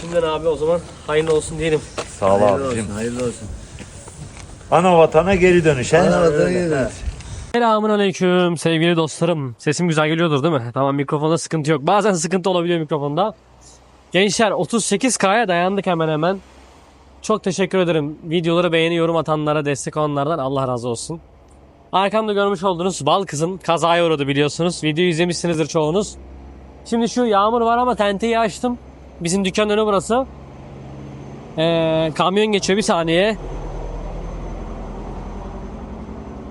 Şimdiden abi o zaman hayırlı olsun diyelim. Sağ ol Hayırlı abicim. olsun, hayırlı olsun. Ana vatana geri dönüş he. Ana vatana gidiyoruz. Selamun aleyküm sevgili dostlarım. Sesim güzel geliyordur değil mi? Tamam mikrofonda sıkıntı yok. Bazen sıkıntı olabiliyor mikrofonda. Gençler 38K'ya dayandık hemen hemen. Çok teşekkür ederim. Videoları beğeni yorum atanlara destek olanlardan Allah razı olsun. Arkamda görmüş olduğunuz bal kızım kazaya uğradı biliyorsunuz. Videoyu izlemişsinizdir çoğunuz. Şimdi şu yağmur var ama tenteyi açtım. Bizim dükkanın önü burası. Ee, kamyon geçiyor bir saniye.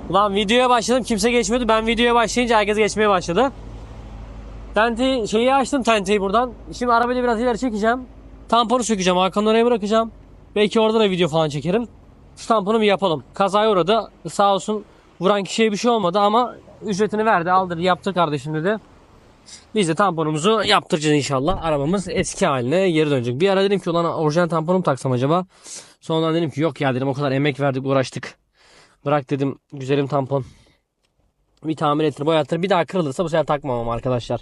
Ulan videoya başladım kimse geçmiyordu. Ben videoya başlayınca herkes geçmeye başladı. Tenti şeyi açtım tenteyi buradan. Şimdi arabayı biraz ileri çekeceğim. Tamponu sökeceğim. Hakan'ı oraya bırakacağım. Belki orada da video falan çekerim. Şu tamponu bir yapalım. Kazaya uğradı. Sağ olsun vuran kişiye bir şey olmadı ama ücretini verdi. Aldır yaptır kardeşim dedi. Biz de tamponumuzu yaptıracağız inşallah. Arabamız eski haline geri dönecek. Bir ara dedim ki ulan orijinal tamponumu taksam acaba. Sonra dedim ki yok ya dedim o kadar emek verdik uğraştık. Bırak dedim güzelim tampon. Bir tamir ettir boyattır. Bir daha kırılırsa bu sefer takmamam arkadaşlar.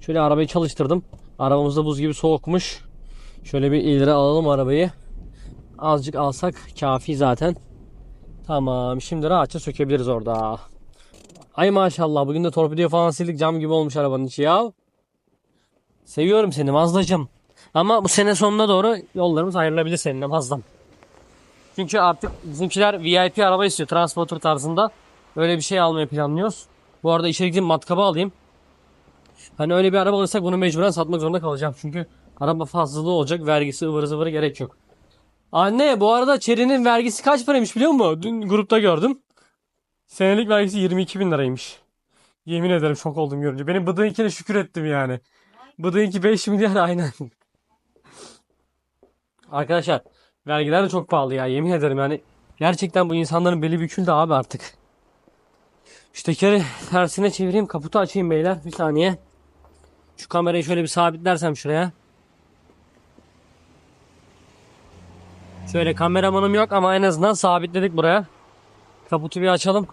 Şöyle arabayı çalıştırdım. Arabamızda buz gibi soğukmuş. Şöyle bir ileri alalım arabayı. Azıcık alsak kafi zaten. Tamam şimdi rahatça sökebiliriz orada. Ay maşallah bugün de torpidoyu falan sildik cam gibi olmuş arabanın içi ya. Seviyorum seni Mazlacım. Ama bu sene sonuna doğru yollarımız ayrılabilir seninle Mazlam. Çünkü artık bizimkiler VIP araba istiyor transporter tarzında. Öyle bir şey almayı planlıyoruz. Bu arada işe gideyim matkabı alayım. Hani öyle bir araba alırsak bunu mecburen satmak zorunda kalacağım. Çünkü araba fazlalığı olacak. Vergisi ıvırı zıvırı gerek yok. Anne bu arada Chery'nin vergisi kaç paraymış biliyor musun? Dün grupta gördüm. Senelik vergisi 22 bin liraymış. Yemin ederim şok oldum görünce. Benim bıdığınkine şükür ettim yani. Bıdığınki 5 milyar aynen. Arkadaşlar vergiler de çok pahalı ya yemin ederim yani. Gerçekten bu insanların beli büküldü abi artık. Şu tekeri tersine çevireyim kaputu açayım beyler bir saniye. Şu kamerayı şöyle bir sabitlersem şuraya. Şöyle kameramanım yok ama en azından sabitledik buraya. Kaputu bir açalım.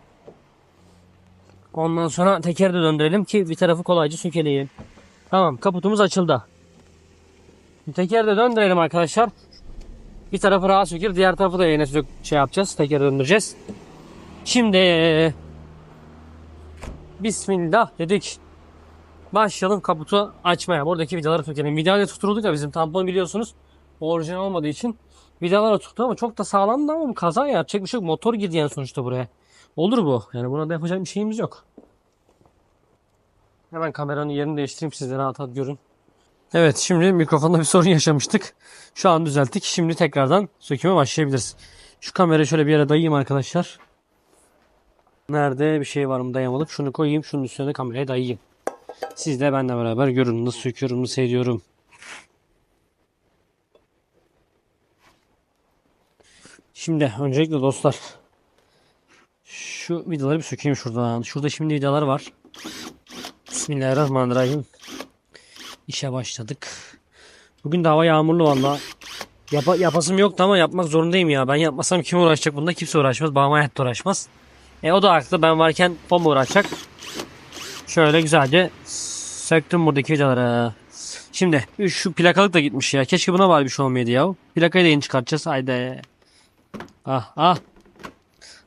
Ondan sonra tekeri de döndürelim ki bir tarafı kolayca sökeleyelim. Tamam kaputumuz açıldı. Tekeri de döndürelim arkadaşlar. Bir tarafı rahat sökür, diğer tarafı da yine sök şey yapacağız. Tekeri döndüreceğiz. Şimdi Bismillah dedik. Başlayalım kaputu açmaya. Buradaki vidaları sökelim. Vidayla tutulduk ya bizim tampon biliyorsunuz. Orijinal olmadığı için vidalar tuttu ama çok da sağlamdı ama kaza yapacak bir şey yok. Motor girdi yani sonuçta buraya. Olur bu. Yani buna da yapacak bir şeyimiz yok. Hemen kameranın yerini değiştireyim siz de rahat rahat görün. Evet şimdi mikrofonda bir sorun yaşamıştık. Şu an düzelttik. Şimdi tekrardan söküme başlayabiliriz. Şu kamerayı şöyle bir yere dayayayım arkadaşlar. Nerede bir şey var mı dayamadık. Şunu koyayım. Şunun üstüne kamerayı dayayayım. Siz de benimle beraber görün. Nasıl söküyorum, nasıl ediyorum. Şimdi öncelikle dostlar. Şu vidaları bir sökeyim şuradan. Şurada şimdi vidalar var. Bismillahirrahmanirrahim. İşe başladık. Bugün de hava yağmurlu valla. Yapa, yapasım yoktu ama yapmak zorundayım ya. Ben yapmasam kim uğraşacak bunda? Kimse uğraşmaz. Babam hayatta uğraşmaz. E o da haklı. Ben varken bomba uğraşacak. Şöyle güzelce söktüm buradaki vidaları. Şimdi şu plakalık da gitmiş ya. Keşke buna bari bir şey olmayaydı ya. Plakayı da yeni çıkartacağız. Haydi. Ah ah.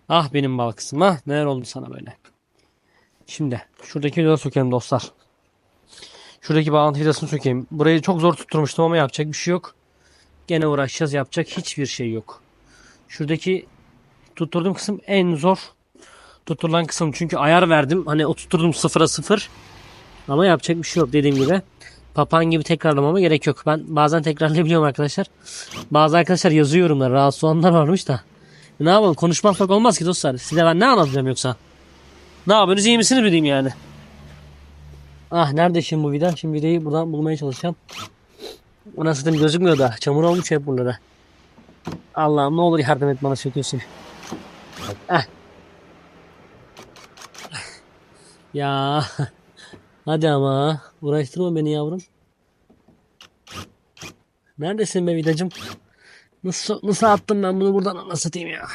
Ah benim bal kızım ah. Neler oldu sana böyle. Şimdi şuradaki vidaları sökelim dostlar. Şuradaki bağlantı vidasını sökeyim. Burayı çok zor tutturmuştum ama yapacak bir şey yok. Gene uğraşacağız. Yapacak hiçbir şey yok. Şuradaki tutturduğum kısım en zor tutturulan kısım. Çünkü ayar verdim. Hani o tutturdum sıfıra sıfır. Ama yapacak bir şey yok dediğim gibi. Papağan gibi tekrarlamama gerek yok. Ben bazen tekrarlayabiliyorum arkadaşlar. Bazı arkadaşlar yazıyor yorumlar. Rahatsız olanlar varmış da. Ne yapalım konuşmakla olmaz ki dostlar. Size ben ne anlatacağım yoksa. Ne yapıyorsunuz iyi misiniz mi diyeyim yani. Ah nerede şimdi bu vida? Şimdi vidayı buradan bulmaya çalışacağım. O nasıl gözükmüyor da. Çamur olmuş hep buralara. Allah'ım ne olur yardım et bana söküyorsun. Eh. Ya. Hadi ama. Uğraştırma beni yavrum. Neredesin be vidacım? Nasıl, nasıl attım ben bunu buradan nasıl satayım ya?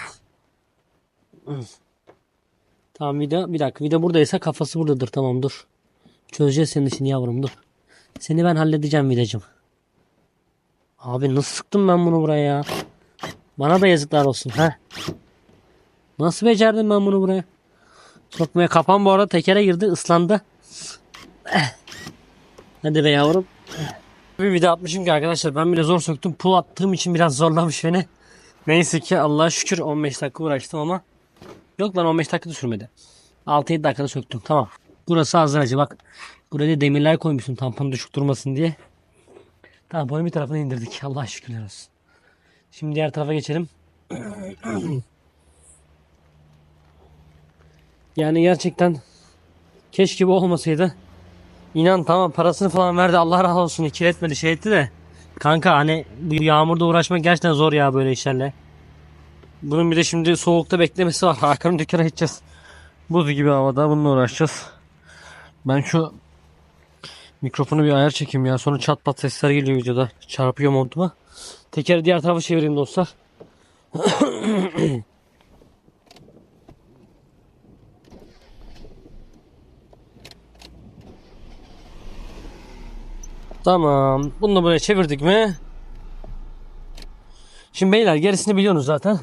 Tamam vida bir dakika vida buradaysa kafası buradadır tamam dur. Çözeceğiz senin işini yavrum dur. Seni ben halledeceğim vidacım. Abi nasıl sıktım ben bunu buraya ya? Bana da yazıklar olsun ha. Nasıl becerdim ben bunu buraya? Sokmaya kapan bu arada tekere girdi ıslandı. Eh. Hadi be yavrum. Bir video atmışım ki arkadaşlar ben bile zor söktüm. Pul attığım için biraz zorlamış beni. Neyse ki Allah'a şükür 15 dakika uğraştım ama yok lan 15 dakika da sürmedi. 6-7 dakikada söktüm tamam. Burası hazır acı bak. Buraya demirler koymuşsun tamponu düşük durmasın diye. Tamponun bir tarafını indirdik. Allah şükürler olsun. Şimdi diğer tarafa geçelim. yani gerçekten keşke bu olmasaydı. İnan tamam parasını falan verdi Allah razı olsun ikiletmedi şey etti de. Kanka hani bu yağmurda uğraşmak gerçekten zor ya böyle işlerle. Bunun bir de şimdi soğukta beklemesi var. Hakan'ın dükkana gideceğiz. Buz gibi havada bununla uğraşacağız. Ben şu mikrofonu bir ayar çekeyim ya. Sonra çat pat sesler geliyor videoda. Çarpıyor montuma. Tekeri diğer tarafa çevireyim dostlar. Tamam. Bunu da buraya çevirdik mi? Şimdi beyler gerisini biliyorsunuz zaten.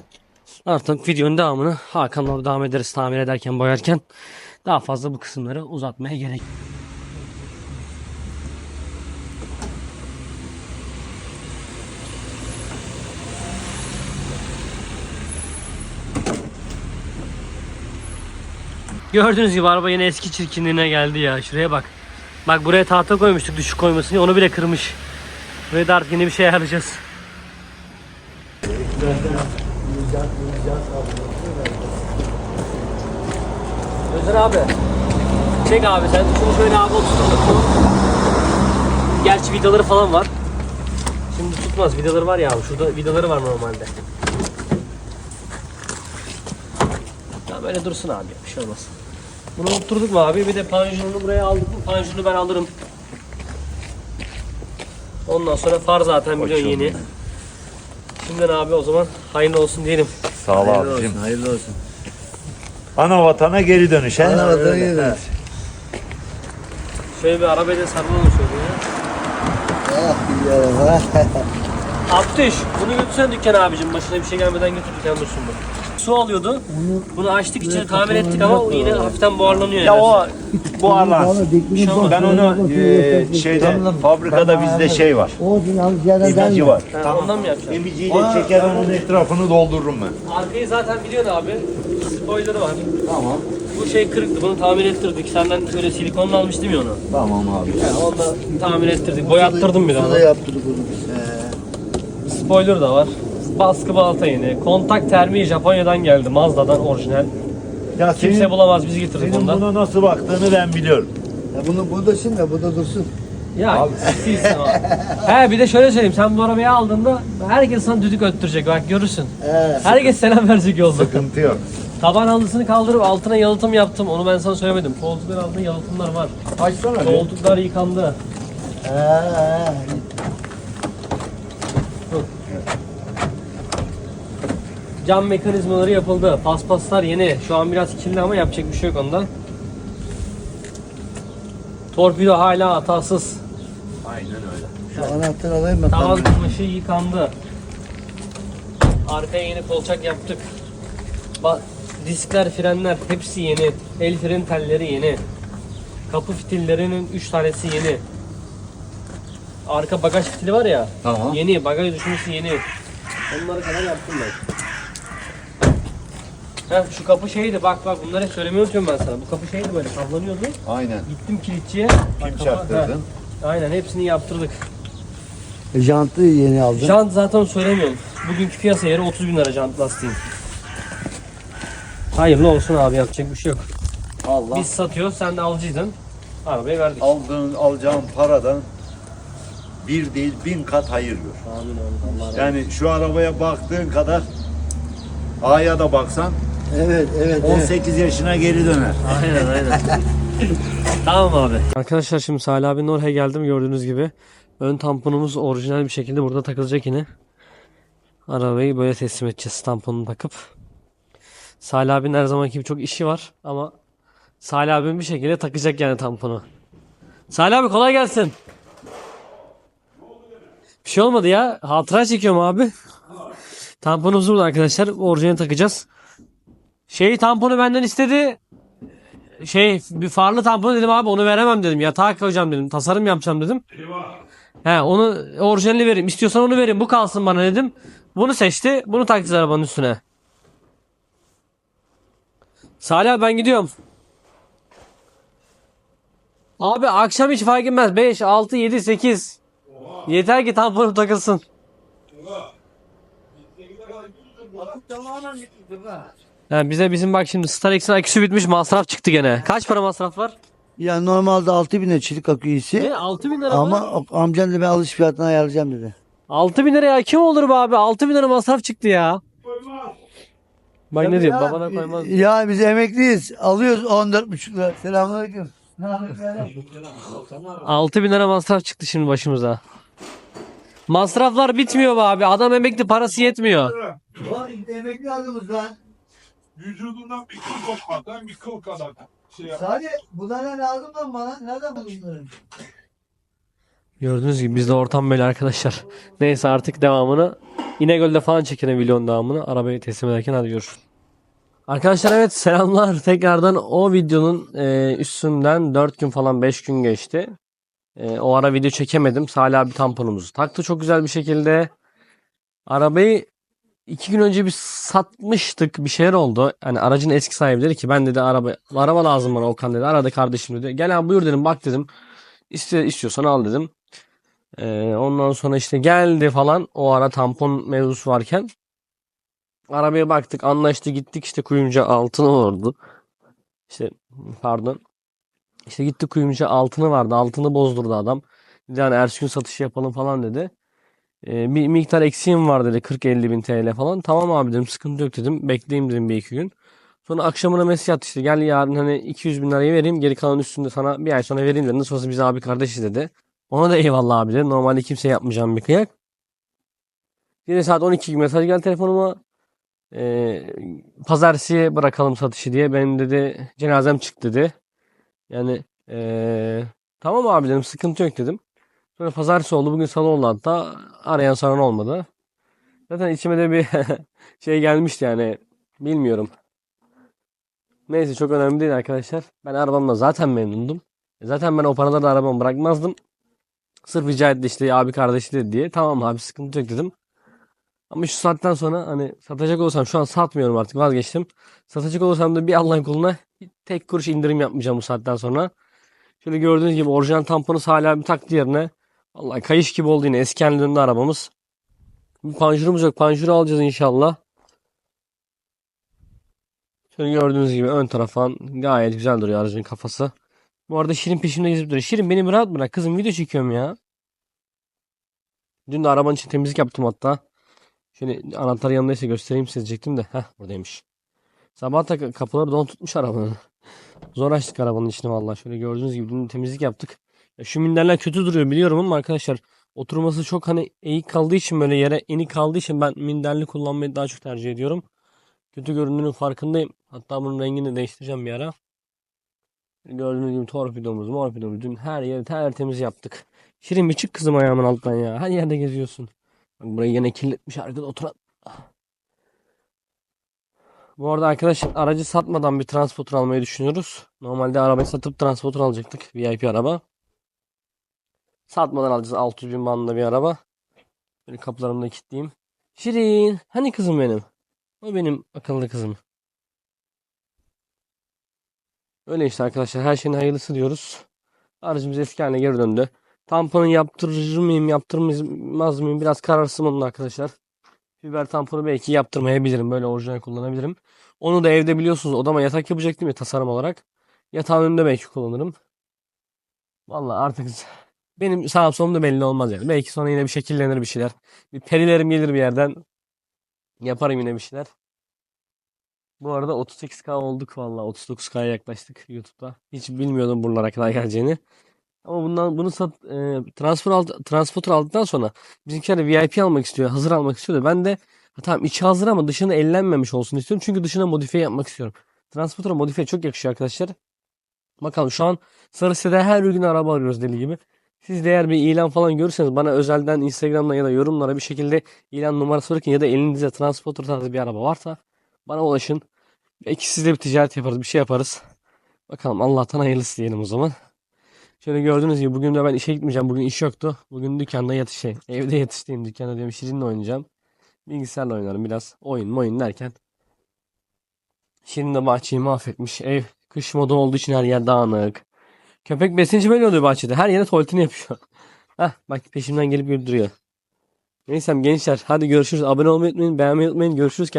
Artık videonun devamını Hakan'la devam ederiz tamir ederken boyarken. Daha fazla bu kısımları uzatmaya gerek. Gördüğünüz gibi araba yine eski çirkinliğine geldi ya. Şuraya bak. Bak buraya tahta koymuştuk düşük koymasın onu bile kırmış. Buraya da artık yeni bir şey ayarlayacağız. Özer abi. Çek abi sen. Şunu şöyle abi oturtalım. Gerçi vidaları falan var. Şimdi tutmaz. Vidaları var ya abi. Şurada vidaları var normalde. Tamam öyle dursun abi. Bir şey olmaz. Bunu oturttuk mu abi? Bir de panjurunu buraya aldık mı? Panjurunu ben alırım. Ondan sonra far zaten biliyorsun yeni. Şimdiden abi o zaman hayırlı olsun diyelim. Sağ ol Hayırlı abicim. olsun, hayırlı olsun. Ana vatana geri dönüş. he? Ana vatana geri dönüş. Şöyle bir arabayla sarılalım şöyle ya. Ah bir araba. Abdüş bunu götürsen dükkan abicim başına bir şey gelmeden götür dükkan dursun bu. Su alıyordu. Bunu açtık içini tamir ettik ama o yine hafiften buharlanıyor. Ya o buharlan. Valla Ben onu e, şeyde fabrikada bizde şey var. Gelmiyor. var. Ondan mı yapacaksın? Emiciyle çeker onun etrafını doldururum ben. Arkayı zaten biliyorsun abi. Spoiler'ı var. Tamam. Bu şey kırıktı bunu tamir ettirdik. Senden böyle silikonla almıştım ya onu. Tamam abi. Yani onu da tamir ettirdik. Boyattırdım bir de Sana yaptırdık onu. Spoiler da var. Baskı balta yeni. Kontak termi Japonya'dan geldi. Mazda'dan orijinal. Ya Kimse senin, bulamaz biz getirdik senin ondan. buna nasıl baktığını ben biliyorum. Ya bunu bu da şimdi bu da dursun. Ya sizsin o. He bir de şöyle söyleyeyim. Sen bu arabayı aldığında herkes sana düdük öttürecek. Bak görürsün. Ee, Herkes selam verecek yolda. Sıkıntı yok. Taban halısını kaldırıp altına yalıtım yaptım. Onu ben sana söylemedim. Koltukların altında yalıtımlar var. Açsana bir. Koltuklar yıkandı. ee, Cam mekanizmaları yapıldı. Paspaslar yeni. Şu an biraz kirli ama yapacak bir şey yok onda. Torpido hala hatasız. Aynen öyle. Şu anahtarı alayım ben. Tavan kumaşı yıkandı. Arkaya yeni kolçak yaptık. Ba- diskler, frenler hepsi yeni. El fren telleri yeni. Kapı fitillerinin 3 tanesi yeni. Arka bagaj fitili var ya. Tamam. Yeni. Bagaj düşmesi yeni. Onları kadar yaptım ben. Heh, şu kapı şeydi bak bak bunları hep söylemeyi unutuyorum ben sana. Bu kapı şeydi böyle sallanıyordu. Aynen. Gittim kilitçiye. Kim Bak, çarptırdın? Aynen hepsini yaptırdık. Jantı yeni aldım. Jant zaten söylemiyorum. Bugünkü piyasa yeri 30 bin lira jant lastiğin. Hayırlı olsun abi yapacak bir şey yok. Allah. Biz satıyoruz sen de alıcıydın. Arabayı verdik. aldığın alacağın paradan bir değil bin kat hayır gör. Amin. Allah razı Yani şu arabaya baktığın kadar A'ya da baksan Evet evet. evet. 18 yaşına geri döner. Aynen aynen. tamam abi. Arkadaşlar şimdi Salih abinin oraya geldim gördüğünüz gibi. Ön tamponumuz orijinal bir şekilde burada takılacak yine. Arabayı böyle teslim edeceğiz tamponunu takıp. Salih abinin her zamanki gibi çok işi var ama Salih abim bir şekilde takacak yani tamponu. Salih abi kolay gelsin. Bir şey olmadı ya. Hatıra çekiyorum abi. Tamponumuz burada arkadaşlar. Orijinali takacağız. Şey tamponu benden istedi. Şey bir farlı tampon dedim abi onu veremem dedim. Yatağa koyacağım dedim. Tasarım yapacağım dedim. He onu orijinalini vereyim. İstiyorsan onu verin. Bu kalsın bana dedim. Bunu seçti. Bunu taktı arabanın üstüne. Salih abi ben gidiyorum. Abi akşam hiç fark etmez. 5, 6, 7, 8. Yeter ki tamponum takılsın. Ha, bize bizim bak şimdi Starex'in aküsü bitmiş masraf çıktı gene. Kaç para masraf var? Ya normalde 6000 lira çelik aküyüsü. Ne 6 bin lira Ama o- amcam da ben alış fiyatına ayarlayacağım dedi. 6 bin liraya kim olur be abi? 6 bin lira masraf çıktı ya. Bak ne diyor Ya, babana koymaz. Ya biz emekliyiz. Alıyoruz 14,5 lira. Selamünaleyküm. Ne haber? 6 bin lira masraf çıktı şimdi başımıza. Masraflar bitmiyor be abi. Adam emekli parası yetmiyor. Vay, Emekli adımız lan. Vücudundan bir kıl kopmadan bir kıl kadar şey yap. Sadece bunlara ne lazım lan bana? Nereden buldun bunları? Gördüğünüz gibi bizde ortam böyle arkadaşlar. Neyse artık devamını İnegöl'de falan çekelim videonun devamını. Arabayı teslim ederken hadi görüşürüz. Arkadaşlar evet selamlar. Tekrardan o videonun e, üstünden 4 gün falan 5 gün geçti. E, o ara video çekemedim. Salih abi tamponumuzu taktı çok güzel bir şekilde. Arabayı 2 gün önce bir satmıştık. Bir şeyler oldu. Hani aracın eski sahibi dedi ki ben dedi araba araba lazım bana Okan dedi. Aradı kardeşim dedi. Gel abi buyur dedim bak dedim. İste, istiyorsan al dedim. Ee, ondan sonra işte geldi falan o ara tampon mevzusu varken arabaya baktık anlaştı gittik işte kuyumcu altını vardı. İşte pardon. İşte gitti kuyumcu altını vardı. Altını bozdurdu adam. Dedi hani ertesi satış yapalım falan dedi. Ee, bir miktar eksiğim var dedi 40-50 bin TL falan. Tamam abi dedim sıkıntı yok dedim. Bekleyeyim dedim bir iki gün. Sonra akşamına mesaj attı işte gel yarın hani 200 bin lirayı vereyim geri kalan üstünde sana bir ay sonra vereyim dedi. Nasıl olsa biz abi kardeşiz dedi. Ona da eyvallah abi dedi. Normalde kimseye yapmayacağım bir kıyak. Yine saat 12 gibi mesaj geldi telefonuma. Ee, pazartesiye bırakalım satışı diye. Benim dedi cenazem çıktı dedi. Yani ee, tamam abi dedim sıkıntı yok dedim. Sonra pazartesi oldu. Bugün salı oldu hatta. Arayan soran olmadı. Zaten içime de bir şey gelmişti yani. Bilmiyorum. Neyse çok önemli değil arkadaşlar. Ben arabamla zaten memnundum. E Zaten ben o paraları da arabamı bırakmazdım. Sırf rica etti işte abi kardeşi dedi diye. Tamam abi sıkıntı yok dedim. Ama şu saatten sonra hani satacak olsam şu an satmıyorum artık vazgeçtim. Satacak olursam da bir Allah'ın kuluna tek kuruş indirim yapmayacağım bu saatten sonra. Şöyle gördüğünüz gibi orijinal tamponu hala bir taktı yerine. Vallahi kayış gibi oldu yine eski haline döndü arabamız. Bir panjurumuz yok. Panjuru alacağız inşallah. Şöyle gördüğünüz gibi ön taraf falan gayet güzel duruyor aracın kafası. Bu arada Şirin peşimde gezip duruyor. Şirin beni rahat bırak. Kızım video çekiyorum ya. Dün de arabanın için temizlik yaptım hatta. Şöyle anahtar yanındaysa göstereyim size diyecektim de. Heh buradaymış. Sabah da kapıları don tutmuş arabanın. Zor açtık arabanın içini vallahi. Şöyle gördüğünüz gibi dün temizlik yaptık. Şu minderler kötü duruyor biliyorum ama arkadaşlar oturması çok hani eğik kaldığı için böyle yere enik kaldığı için ben minderli kullanmayı daha çok tercih ediyorum. Kötü göründüğünün farkındayım. Hatta bunun rengini değiştireceğim bir ara. Gördüğünüz gibi torpidomuz, morpidomuz. Dün her yeri tertemiz yaptık. Şirin bir çık kızım ayağımın altından ya. Her yerde geziyorsun. Bak burayı yine kirletmiş arkada oturan. Bu arada arkadaşlar aracı satmadan bir transporter almayı düşünüyoruz. Normalde arabayı satıp transporter alacaktık. VIP araba. Satmadan alacağız 600 bin bandında bir araba. Böyle kapılarını da kilitleyeyim. Şirin. Hani kızım benim? O benim akıllı kızım. Öyle işte arkadaşlar. Her şeyin hayırlısı diyoruz. Aracımız eski haline geri döndü. Tamponu yaptırır mıyım, yaptırmaz mıyım? Biraz kararsızım onun arkadaşlar. Fiber tamponu belki yaptırmayabilirim. Böyle orijinal kullanabilirim. Onu da evde biliyorsunuz odama yatak yapacaktım ya tasarım olarak. Yatağın önünde belki kullanırım. Vallahi artık benim sağım solum da belli olmaz yani. Belki sonra yine bir şekillenir bir şeyler. Bir perilerim gelir bir yerden. Yaparım yine bir şeyler. Bu arada 38k olduk vallahi 39k'ya yaklaştık YouTube'da. Hiç bilmiyordum buralara kadar geleceğini. Ama bundan bunu sat, e, transfer alt, transporter aldıktan sonra bizimkiler VIP almak istiyor, hazır almak istiyor da ben de ha, tamam içi hazır ama dışına ellenmemiş olsun istiyorum. Çünkü dışına modifiye yapmak istiyorum. Transporter'a modifiye çok yakışıyor arkadaşlar. Bakalım şu an sarı sitede her gün araba arıyoruz deli gibi. Siz de eğer bir ilan falan görürseniz bana özelden Instagram'dan ya da yorumlara bir şekilde ilan numarası bırakın ya da elinizde transporter tarzı bir araba varsa bana ulaşın. Belki sizle bir ticaret yaparız, bir şey yaparız. Bakalım Allah'tan hayırlısı diyelim o zaman. Şöyle gördüğünüz gibi bugün de ben işe gitmeyeceğim. Bugün iş yoktu. Bugün dükkanda yatış şey, evde yatıştayım. Dükkanda diyorum Şirin'le oynayacağım. Bilgisayarla oynarım biraz. Oyun oyun derken. Şirin de bahçeyi mahvetmiş. Ev kış modu olduğu için her yer dağınık. Köpek beslenince böyle oluyor bahçede. Her yere tuvaletini yapıyor. Hah bak peşimden gelip güldürüyor. Neyse gençler hadi görüşürüz. Abone olmayı unutmayın. Beğenmeyi unutmayın. Görüşürüz.